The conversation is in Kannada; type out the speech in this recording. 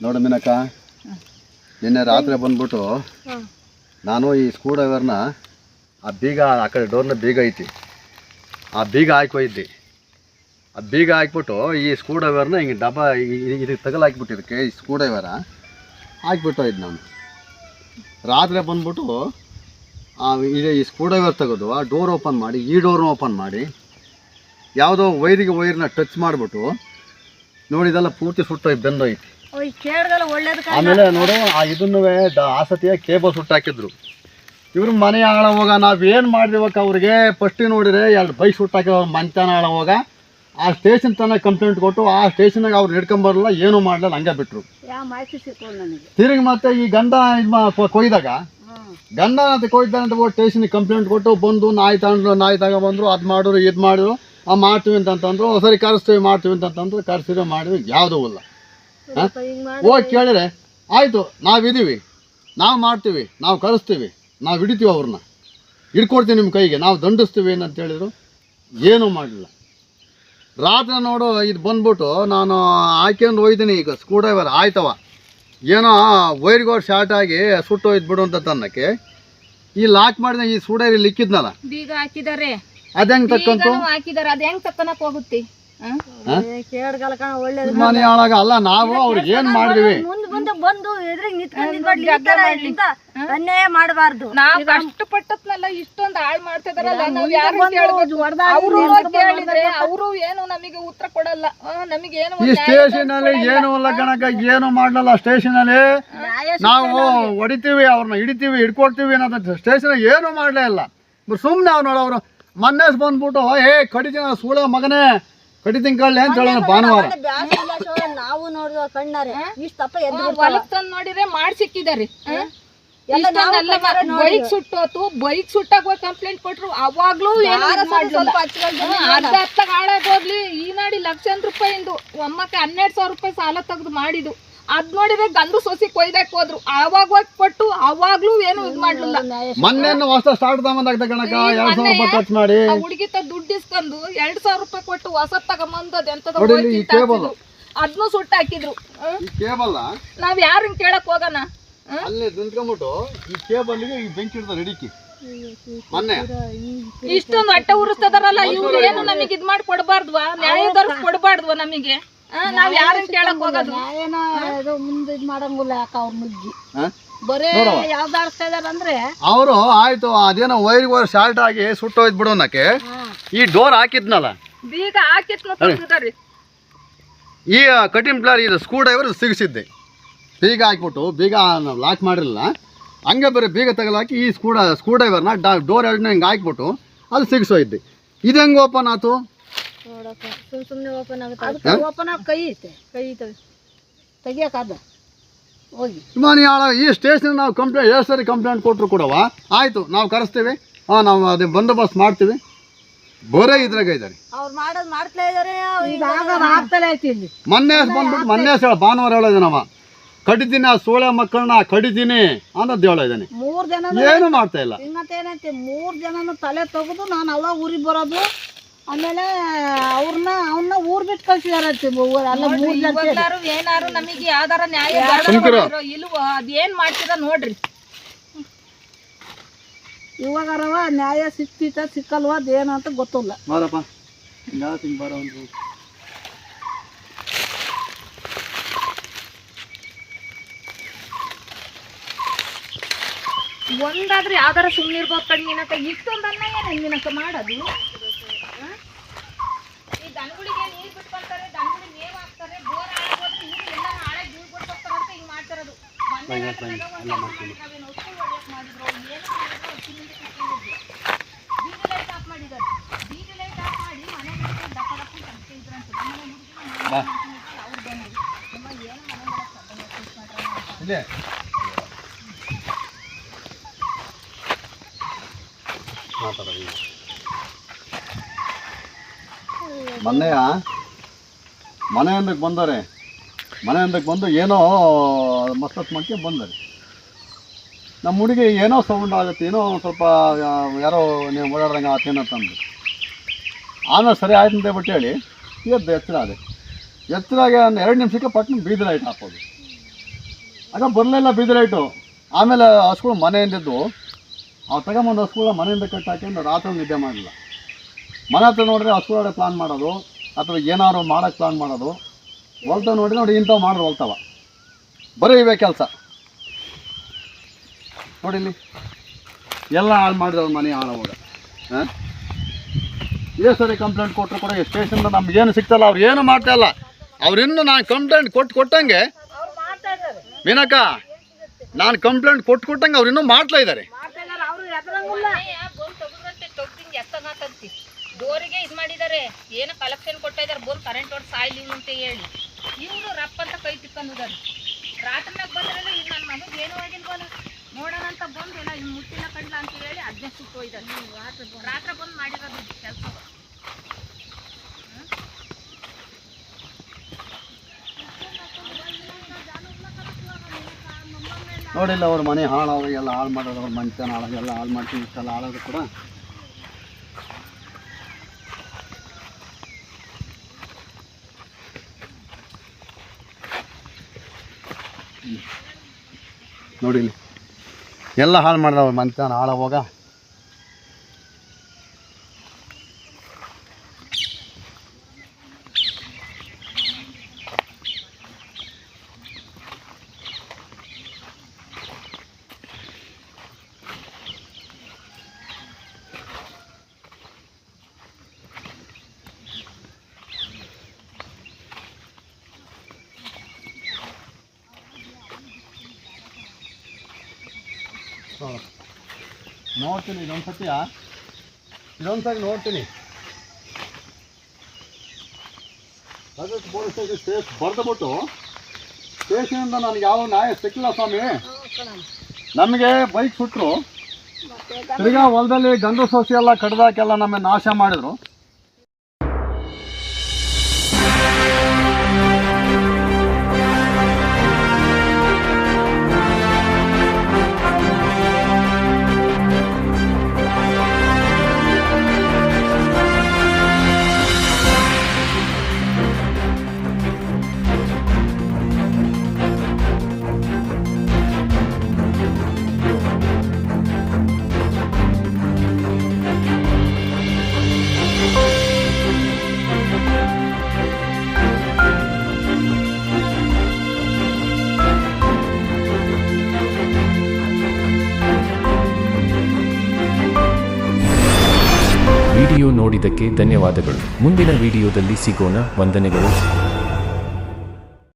ನೋಡು ಮೀನಕ್ಕ. ನಿನ್ನೆ ರಾತ್ರಿ ಬಂದ್ಬಿಟ್ಟು ನಾನು ಈ ಸ್ಕ್ರೂ ಡ್ರೈವರ್ನ ಆ ಬೀಗ ಆ ಕಡೆ ಡೋರ್ನ ಬೀಗ ಐತಿ. ಆ ಬೀಗ ಹಾಕೊಯ್ದೆ ಆ ಬೀಗ ಹಾಕ್ಬಿಟ್ಟು ಈ ಸ್ಕ್ರೂ ಡ್ರೈವರ್ನ ಹಿಂಗೆ ಡಬ್ಬ ಇದಕ್ಕೆ ತಗಲಾಕ್ಬಿಟ್ಟು ಇದಕ್ಕೆ ಈ ಸ್ಕ್ರೂ ಡ್ರೈವರ ಹಾಕ್ಬಿಟ್ಟು ಇದ್ದು ನಾನು. ರಾತ್ರಿ ಬಂದ್ಬಿಟ್ಟು ಆ ಇದೆ ಈ ಸ್ಕ್ರೂ ಡ್ರೈವರ್ ತೆಗೆದು ಆ ಡೋರ್ ಓಪನ್ ಮಾಡಿ ಈ ಡೋರ್ನ ಓಪನ್ ಮಾಡಿ ಯಾವುದೋ ವೈರಿಗೆ ವೈರ್ನ ಟಚ್ ಮಾಡಿಬಿಟ್ಟು ನೋಡಿದೆಲ್ಲ ಪೂರ್ತಿ ಸುಟ್ಟೋಯ್ತು ಬೆಂದೋಯ್ತು. ಆಮೇಲೆ ನೋಡು ಆ ಇದನ್ನು ಆಸತಿಯ ಕೇಬಲ್ ಸುಟ್ಟು ಹಾಕಿದ್ರು. ಇವ್ರ ಮನೆ ಆಳ ಹೋಗ ನಾವು ಏನು ಮಾಡಿದೀವಕ್ಕ ಅವ್ರಿಗೆ? ಫಸ್ಟ್ ನೋಡಿದ್ರೆ ಎರಡು ಬೈಕ್ ಸುಟ್ಟು ಹಾಕಿದ್ರು ಮಂಚಾನ ಆಳ ಹೋಗ ಆ ಸ್ಟೇಷನ್ ತನಕ ಕಂಪ್ಲೇಂಟ್ ಕೊಟ್ಟು ಆ ಸ್ಟೇಷನ್ಗೆ ಅವ್ರು ಹಿಡ್ಕೊಂಬರಲ್ಲ ಏನೂ ಮಾಡಲಿಲ್ಲ ಹಂಗೆ ಬಿಟ್ರು. ತಿರುಗಿ ಮತ್ತೆ ಈ ಗಂಡ ಇದು ಕೊಯ್ದಾಗ ಗಂಡ ಅಂತ ಕೊಯ್ದ ಅಂತ ಸ್ಟೇಷನ್ಗೆ ಕಂಪ್ಲೇಂಟ್ ಕೊಟ್ಟು ಬಂದು ನಾಯಿ ತಗೊಂಡ್ರು ನಾಯಿ ತಗೊಬಂದ್ರು ಅದು ಮಾಡಿದ್ರು ಇದು ಮಾಡಿದ್ರು ಆ ಮಾಡ್ತೀವಿ ಅಂತಂದ್ರು ಸರಿ ಕರೆಸ್ತೀವಿ ಮಾಡ್ತೀವಿ ಅಂತಂದ್ರು ಕರೆಸಿದ್ರೆ ಮಾಡಿದ್ವಿ ಯಾವುದೂ ಇಲ್ಲ. ಹಿಂಗ್ ಕೇಳಿದ್ರೆ ಆಯಿತು ನಾವಿದ್ದೀವಿ ನಾವು ಮಾಡ್ತೀವಿ ನಾವು ಕರೆಸ್ತೀವಿ ನಾವು ಹಿಡಿತೀವಿ ಅವ್ರನ್ನ ಹಿಡ್ಕೊಡ್ತೀವಿ ನಿಮ್ಮ ಕೈಗೆ ನಾವು ದಂಡಿಸ್ತೀವಿ ಅಂತ ಹೇಳಿದ್ರು. ಏನೂ ಮಾಡಲಿಲ್ಲ. ರಾತ್ರಿ ನೋಡು ಇದು ಬಂದ್ಬಿಟ್ಟು ನಾನು ಹಾಕ್ಯಂಡು ಹೋಯ್ತೀನಿ ಈಗ ಸ್ಕ್ರೂ ಡ್ರೈವರ್ ಆಯ್ತವ. ಏನೋ ವೈರ್ಗೋಡ್ ಶಾರ್ಟ್ ಆಗಿ ಸುಟ್ಟು ಹೋಯ್ತು ಬಿಡು ಅಂತ ತನ್ನಕ್ಕೆ. ಈ ಲಾಕ್ ಮಾಡಿದ ಈ ಸ್ಕ್ರೂ ಡ್ರೈವರ್ ಇಕ್ಕಿದ್ನಲ್ಲ? ಬೀಗ ಹಾಕಿದಾರೆ. ಅದು ಹೆಂಗೆ ತಕ್ಕಂತು? ಅದ್ ಹೆಂಗ್ ಹೋಗುತ್ತೆ? ಹ? ಕೇಳ್ಗಲ್ಲ ಕಣ ಒಳ್ಳೇದು ಮನೆ ಹಾಳಾಗ ಅಲ್ಲ ನಾವು ಅವ್ರಿಗೆ ಏನು ಮಾಡಿದ್ವಿ? ಮುಂದ್ ಮುಂದೆ ಬಂದು ಎದುರಿಗೆ ನಿಂತ್ಕೊಂಡು ನಿಂತ್ಕೊಂಡು ಈ ತರ ಇಂತ ಅನ್ಯಾಯ ಮಾಡಬಾರ್ದು. ನಾವ್ ಕಷ್ಟಪಟ್ಟದ್ನೆಲ್ಲ ಇಷ್ಟೊಂದ್ ಹಾಳ್ ಮಾಡ್ತಿದಾರಲ್ಲ ನಾವ್ ಯಾರು ಅವರು ಕೇಳಿದ್ರೆ ಅವರು ಏನು ನಮಗೆ ಉತ್ತರ ಕೊಡಲ್ಲ. ನಮಗೆ ಏನು ಈ ಸ್ಟೇಷನ್ ಅಲ್ಲಿ ಏನು ಕಣಕ ಏನು ಮಾಡಲ್ಲ ಸ್ಟೇಷನ್ ಅಲ್ಲಿ? ನಾವು ಹೊಡಿತೀವಿ ಅವ್ರನ್ನ ಹಿಡಿತೀವಿ ಹಿಡ್ಕೊಡ್ತೀವಿ ಅನ್ನೋದು ಸ್ಟೇಷನ್ ಏನು ಮಾಡ್ಲೇ ಇಲ್ಲ. ಸುಮ್ಮನೆ ಅವ್ರು ನೋಡೋರು ಮೊನ್ನೆ ಬಂದ್ಬಿಟ್ಟು ಏ ಕಡಿಜನ ಸೂಳ ಮಗನೇ ಕಡಿತೀನಿ ಕಳ್ಳೆ ಅಂತ ಹೇಳೋಣ ಭಾನುವಾರ. ನಾವು ನೋಡಿದ ಕಣ್ಣಾರೆ. ಇಷ್ಟ ತಪ್ಪ ಎದ್ದು ತಂದ್ ನೋಡಿದ್ರೆ ಮಾಡ್ ಸಿಕ್ಕಿದಾರೆ. ಎಲ್ಲ ನಾವು ಬೈಕ್ ಸುಟ್ಟೋತು ಬೈಕ್ ಸುಟ್ಟಾಗ ಕಂಪ್ಲೇಂಟ್ ಕೊಟ್ರು ಅವಾಗ್ಲೂ ಅರ್ಧ ಹತ್ತಾಗ ಹಾಳಾಗೋಗ್ಲಿ ಈ ನಾಡಿ ಲಕ್ಷಾಂತರ ರೂಪಾಯಿಂದು. ಒಮ್ಮಕ್ಕೆ ಹನ್ನೆರಡು ಸಾವಿರ ರೂಪಾಯಿ ಸಾಲ ತೆಗೆದು ಮಾಡಿದ್ದು. ಅದ್ ನೋಡಿದ್ರೆ ಗಂಧು ಸೊಸಿ ಕೊಯ್ದಕ್ ಹೋದ್ರು. ಅವಾಗ ಹೋಗಿ ಕೊಟ್ಟು ಅವಾಗ್ಲೂ ಏನು ಇದ್ ಮಾಡ್ಲಿಲ್ಲ. ಮೊನ್ನೆ ಹೊಸ ಸ್ಟಾರ್ಟ್ ತಗೊಂಡಾಗ್ತ ಕಣಕ ಎರಡ್ ಸಾವಿರ ರೂಪಾಯಿ ಖರ್ಚು ಮಾಡಿ. ಆ ಹುಡುಗಿ ತ ದುಡ್ಡು ಇಸ್ಕೊಂಡು ಎರಡ್ ಸಾವಿರ ರೂಪಾಯಿ ಕೊಟ್ಟು ಹೊಸ ತಗೊಂಬಂದದ್ ಎಂತದ ಅದ್ನು ಸುಟ್ಟ ಹಾಕಿದ್ರು. ಈ ಕೇಬಲ್ ನಾವ್ ಯಾರನ್ನ ಕೇಳಕ್ ಹೋಗಣ? ಹ್ಮ್? ಅಲ್ಲಿ ನಿಂತ್ಕೊಂಡ್ಬಿಟ್ಟು ಈ ಕೇಬಲ್ಗೆ ಈ ಬೆಂಕಿ ಇಡ್ತಾರೆ ಹಿಡಿಕಿ. ಮೊನ್ನೆ. ಇಷ್ಟೊಂದು ಅಟ್ಟ ಉರಿಸ್ತದಾರಲ್ಲ ಇವ್ರು ಏನು ನಮಗೆ ಇದ್ ಮಾಡಿ ಕೊಡಬಾರ್ದ್ವಾ? ನ್ಯಾಯ ಕೊಡಬಾರ್ದ್ವಾ ನಮಗೆ? ನಾವ್ ಯಾರನ್ನ ಕೇಳಕ್ ಹೋಗೋದು? ಇದು ಮುಂದೆ ಇದು ಮಾಡಂಗಿಲ್ಲ ಯಾಕ ಅವ್ರ ಮುಗ್ಗಿ ಹಾ? ಬರೇ ಯಾವ್ದಾಡ್ಸ್ತಾ ಇದಾರೆ ಅಂದ್ರೆ ಅವರು ಆಯ್ತು ಅದೇನೋ ವೈರ್ ವೈರ್ ಶಾರ್ಟ್ ಆಗಿ ಸುಟ್ಟೋಯ್ತು ಬಿಡು ಬಿಡೋನಕ್ಕೆ ಈ ಡೋರ್ ಹಾಕಿದ್ನಲ್ಲ? ಬೀಗ ಈ ಕಟಿಂಗ್ ಪ್ಲಾರ್ ಇದು ಸ್ಕ್ರೂ ಡ್ರೈವರ್ ಸಿಗಿಸಿದ್ದೆ. ಬೀಗ ಹಾಕ್ಬಿಟ್ಟು ಬೀಗ ಲಾಕ್ ಮಾಡಿರಲಿಲ್ಲ ಹಂಗೆ ಬರೀ ಬೀಗ ತಗಲಾಕಿ ಈ ಸ್ಕ್ರೂ ಸ್ಕ್ರೂ ಡ್ರೈವರ್ನ ಡಾ ಡೋರ್ ಎರಡನೇ ಹಿಂಗೆ ಹಾಕ್ಬಿಟ್ಟು ಅಲ್ಲಿ ಸಿಗಿಸೋಯ್ದೆ ಇದು ಹೆಂಗೆ ಓಪನ್ ಆಯ್ತು ಸುಮ್ ಸುಮ್ನೆ ಓಪನ್ ಆಗುತ್ತೆ? ಅದಕ್ಕೆ ಓಪನ್ ಆಗಿ ಕೈ ಐತೆ. ಕೈ ಹೋಗಿ. ಈ ಸ್ಟೇಷನ್ ನಾವು ಕಂಪ್ಲೇಂಟ್ ಎಷ್ಟು ಸರಿ ಕಂಪ್ಲೇಂಟ್ ಕೊಟ್ಟರು ಕೂಡವ. ಆಯಿತು ನಾವು ಕರೆಸ್ತೀವಿ. ಹಾಂ ನಾವು ಅದೇ ಬಂದೋಬಸ್ತ್ ಮಾಡ್ತೀವಿ. ಬೋರೆ ಇದ್ರಾಗ ಇದ್ದಾರೆ ಅವ್ರು ಮಾಡೋದು ಮಾಡ್ತಾ ಇದಾರೆ ಆಗ್ತಲೇ ಐತಿ ಇಲ್ಲಿ. ಮೊನ್ನೆ ಬಂದ್ಬಿಟ್ಟು ಮೊನ್ನೆ ಹೇಳ ಭಾನುವಾರ ಹೇಳಿದಾನವ ಕಡಿತೀನಿ ಆ ಸೋಳೆ ಮಕ್ಕಳನ್ನ ಕಡಿತೀನಿ ಅನ್ನೋದು ಹೇಳಿದಾನೆ ಮೂರ್ ಜನ ಏನು ಮಾಡ್ತಾ ಇಲ್ಲ. ಹಿಂಗಂತೇನೈತಿ ಮೂರ್ ಜನನು ತಲೆ ತೆಗೆದು ನಾನು ಅವಾಗ ಊರಿಗೆ ಬರೋದು. ಆಮೇಲೆ ಅವ್ರನ್ನ ಅವನ್ನ ಊರ್ ಬಿಟ್ಟು ಕಳ್ಸಿದಾರ ಅಲ್ಲ ಮೂರ್ ಜನ ಸೇರಿ. ಇವಾಗ್ಲಾರು ಏನಾರು ನಮಗೆ ಯಾವ್ದಾರ ನ್ಯಾಯ ಸುಮ್ಕಿರು. ಇಲ್ವೋ ಅದೇನ್ ಮಾಡ್ತೀರ ನೋಡ್ರಿ. ಇವಾಗಾರವ ನ್ಯಾಯ ಸಿಕ್ತಿತ್ತ ಸಿಕ್ಕಲ್ವ ಅದೇನು ಅಂತ ಗೊತ್ತಿಲ್ಲ. ಬಾರಪ್ಪ ಹಿಂಗೆ ಬಾರ ಒಂದು ಒಂದಾದ್ರೆ ಯಾವ್ದಾರ ಸುಮ್ಮನೆ ಇರ್ಬೇಕು ಇಷ್ಟೊಂದನ್ನ ಏನ ನಿನಕ ಮಾಡೋದು? ದನಗಳಿಗೆ ನೀರು ಬಿಟ್ಕೊಂತಾರೆ ದನಗಳಿಗೆ ಮೇವ್ ಹಾಕ್ತಾರೆ ಬೋರ್ ಹಾಳಾಗೋದ್ರೆ ಇವ್ರು ಎಲ್ಲ ನಾಳೆ ಬೀಳ್ ಬಿಟ್ಕೊಡ್ತಾರೆ ಅಂತ ಹಿಂಗೆ ಮಾಡ್ತಾರದು. ಮೊನ್ನೆ ಮಾಡಿದ್ರು, ನಾವೇನ್ ಔಷಧಿ ಹೊಡ್ಯಕ್ ಮಾಡಿದ್ರು, ಅವ್ರು ಏನು ಮಾಡಿದ್ರು ಕುತ್ಕೊಂಡಿದ್ವಿ. ಬೀದಿ ಲೈಟ್ ಆಫ್ ಮಾಡಿದ್ದಾರೆ. ಬೀದಿ ಲೈಟ್ ಆಫ್ ಮಾಡಿ ಮನೆ ದಪ್ಪ ದಪ್ಪ ಅವ್ರು ಬಂದ್ರು. ನಮ್ಮ ಏನು ಮನೆ. ಇಲ್ಲೇ. ಮಾತಾಡೋದು ಈಗ. ಮನೆ ಮನೆಯೊಂದಕ್ಕೆ ಬಂದರೆ ಮನೆಯೊಂದಕ್ಕೆ ಬಂದು ಏನೋ ಮಸ್ತತ್ ಮಕ್ಕೆ ಬಂದರೆ ನಮ್ಮ ಹುಡುಗಿ ಏನೋ ಸೌಂಡ್ ಆಗುತ್ತೆ, ಏನೋ ಸ್ವಲ್ಪ ಯಾರೋ ನೀವು ಓಡಾಡ್ದಂಗೆ ಆತೇನೋ ತಂದು ಆಮೇಲೆ ಸರಿ ಆಯ್ತು ಅಂತ ಬಿಟ್ಟು ಹೇಳಿ, ಎದ್ದು ಎತ್ತರ ಅದೇ ಎತ್ತರಾಗೆ ಒಂದು ಎರಡು ನಿಮಿಷಕ್ಕೆ ಪಟ್ನ ಬೀದಿ ಲೈಟ್ ಹಾಕೋದು. ಆಗ ಬರಲಿಲ್ಲ ಬೀದಿ ಲೈಟು ಆಮೇಲೆ ಹಸುಗಳು ಮನೆಯಿಂದಿದ್ದು ಅವ್ರು ತಗೊಂಬಂದು ಹಸುಗಳ ಮನೆಯಿಂದ ಕಟ್ಟಾಕೊಂಡು ರಾತ್ರಿ ನಿದ್ದೆ ಮಾಡಲಿಲ್ಲ. ಮನೆ ಹತ್ರ ನೋಡಿದ್ರೆ ಹಸುಗಳಡೆ ಪ್ಲಾನ್ ಮಾಡೋದು, ಅಥವಾ ಏನಾದ್ರು ಮಾಡೋಕ್ಕೆ ಪ್ಲಾನ್ ಮಾಡೋದು. ಹೊಲ್ತಾವ ನೋಡಿ ನೋಡಿ ಇಂಥವು ಮಾಡ್ರು ಹೊಲ್ತಾವ. ಬರೀ ಇವೆ ಕೆಲಸ. ನೋಡಿ ಇಲ್ಲಿ. ಎಲ್ಲ ಹಾಳು ಮಾಡಿದವ್ರು ಮನೆ ಹಾಳಾವಾಗ ಹಾಂ? ಇದೇ ಸರಿ ಕಂಪ್ಲೇಂಟ್ ಕೊಟ್ಟರು ಕೂಡ ಸ್ಟೇಷನ್ ನಮ್ಗೇನು ಸಿಗ್ತಲ್ಲ, ಅವ್ರು ಏನು ಮಾಡ್ತಾ ಇಲ್ಲ. ಅವ್ರಿನ್ನೂ ನಾನು ಕಂಪ್ಲೇಂಟ್ ಕೊಟ್ಟು ಕೊಟ್ಟಂಗೆ, ಮೀನಕ್ಕ, ನಾನು ಕಂಪ್ಲೇಂಟ್ ಕೊಟ್ಟು ಕೊಟ್ಟಂಗೆ ಅವ್ರು ಇನ್ನೂ ಮಾಡ್ತಾ ಇದ್ದಾರೆ ಡೋರಿಗೆ ಇದು ಮಾಡಿದ್ದಾರೆ ಏನೋ ಕಲೆಕ್ಷನ್ ಕೊಡ್ತಾ ಇದ್ದಾರೆ ಬಂದು ಕರೆಂಟ್ ಹೊಡೆದು ಸಾಯ್ಲಿ ಅಂತ ಹೇಳಿ. ಇವನು ರಪ್ಪ ಅಂತ ಕೈ ತಿಕ್ಕೊಂಡಿದ್ದಾರೆ ರಾತ್ರಿನಾಗ ಬಂದ್ರಲ್ಲ ಈಗ ನನ್ನ ಮಗಗೆ ಏನೂ ಆಗಿಲ್ವಲ್ಲ ನೋಡೋಣ ಅಂತ ಬಂದು ಏನೋ ಇನ್ನು ಮುಟ್ಟಿನ ಕಂಡ್ಲ ಅಂತ ಹೇಳಿ ಅದನ್ನೇ ನೀವು ರಾತ್ರಿ ಬಂದು ಮಾಡಿರೋದು ಕೆಲಸ. ನೋಡಿಲ್ಲ ಅವ್ರ ಮನೆ ಹಾಳಾಗಿ ಎಲ್ಲ ಹಾಳು ಮಾಡೋದು ಅವ್ರ ಮನುಷ್ಯನ ಹಾಳಾಗಿ ಎಲ್ಲ ಹಾಳು ಮಾಡ್ತೀನಿ ಇಷ್ಟೆಲ್ಲ ಹಾಳಾದ್ರು ಕೂಡ. ನೋಡಿ ಎಲ್ಲ ಹಾಳು ಮಾಡಿದ ಅವ್ರ ಮನುಷ್ಯನ ಹಾಳಾವಾಗ ನೋಡ್ತೀನಿ ಇದೊಂದು ಸತಿಯ? ಇದೊಂದು ಸತಿ ನೋಡ್ತೀನಿ. ಅದಕ್ಕೆ ಪೊಲೀಸ್ ಸ್ಟೇಷನ್ ಬರೆದುಬಿಟ್ಟು ಸ್ಟೇಷನಿಂದ ನನಗೆ ಯಾವ ನ್ಯಾಯ ಸಿಕ್ಕಿಲ್ಲ ಸ್ವಾಮಿ. ನಮಗೆ ಬೈಕ್ ಸುಟ್ಟರು ತಿರ್ಗಾ ಹೊಲದಲ್ಲಿ ಗಂಧ ಸೊಸೆ ಎಲ್ಲ ಕಡ್ದಾಕೆಲ್ಲ ನಮ್ಮ ನಾಶ ಮಾಡಿದ್ರು. ನೋಡಿದ್ದಕ್ಕೆ ಧನ್ಯವಾದಗಳು. ಮುಂದಿನ ವಿಡಿಯೋದಲ್ಲಿ ಸಿಗೋಣ. ವಂದನೆಗಳು.